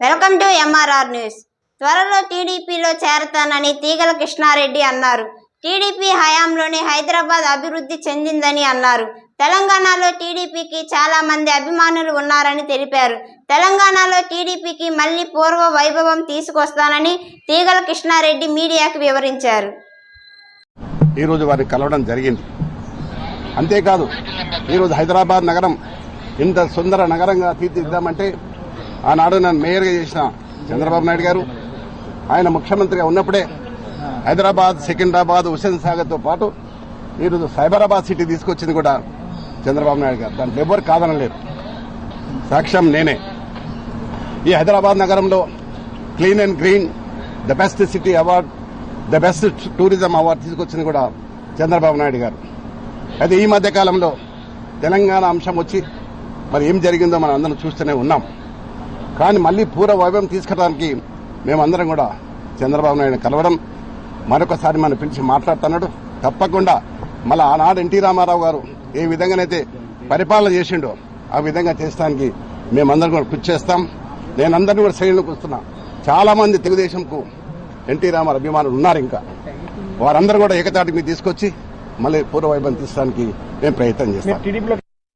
Welcome to MRR news. త్వరలో టీడీపీలో చేరతానని తీగల కృష్ణారెడ్డి అన్నారు. టీడీపీ హయాంలోనే హైదరాబాద్ అభివృద్ధి చెందిందని అన్నారు. తెలంగాణలో టీడీపీకి చాలా మంది అభిమానులు ఉన్నారని తెలిపారు. తెలంగాణలో టీడీపీకి మళ్ళీ పూర్వ వైభవం తీసుకొస్తానని తీగల కృష్ణారెడ్డి మీడియాకు వివరించారు. ఈరోజు వారి కలవడం జరిగింది. అంతేకాదు ఈరోజు హైదరాబాద్ నగరం ఇంత సుందర నగరంగా తీర్చిద్దామంటే ఆనాడు నన్ను మేయర్గా చేసిన చంద్రబాబు నాయుడు గారు ఆయన ముఖ్యమంత్రిగా ఉన్నప్పుడే హైదరాబాద్ సికింద్రాబాద్ హుసేన్ సాగర్తో పాటు ఈరోజు సైబరాబాద్ సిటీ తీసుకొచ్చింది కూడా చంద్రబాబు నాయుడు గారు. దాంట్లో ఎవ్వరు కాదనలేరు సాక్ష్యం నేనే. ఈ హైదరాబాద్ నగరంలో clean and green the best city award the best tourism award తీసుకొచ్చింది కూడా చంద్రబాబు నాయుడు గారు. అయితే ఈ మధ్య కాలంలో తెలంగాణ అంశం వచ్చి మరి ఏం జరిగిందో మనం అందరం చూస్తూనే ఉన్నాం. కానీ మళ్ళీ పూర్వ వైభవం తీసుకురావడానికి మేమందరం కూడా చంద్రబాబు నాయుడు కలవడం మరొకసారి మనం పిలిచి మాట్లాడుతున్నాడు. తప్పకుండా మళ్ళీ ఆనాడు ఎన్టీ రామారావు గారు ఏ విధంగానైతే పరిపాలన చేసిండో ఆ విధంగా చేస్తానికి మేమందరం కూడా కృషి చేస్తాం. నేను అందరినీ కూడా శ్రేణులకు వస్తున్నా. చాలా మంది తెలుగుదేశంకు ఎన్టీ రామారావు అభిమానులు ఉన్నారు ఇంకా. వారందరూ కూడా ఏకతాటి మీద తీసుకొచ్చి మళ్ళీ పూర్వ వైభవం తీసడానికి మేము ప్రయత్నం చేస్తాం.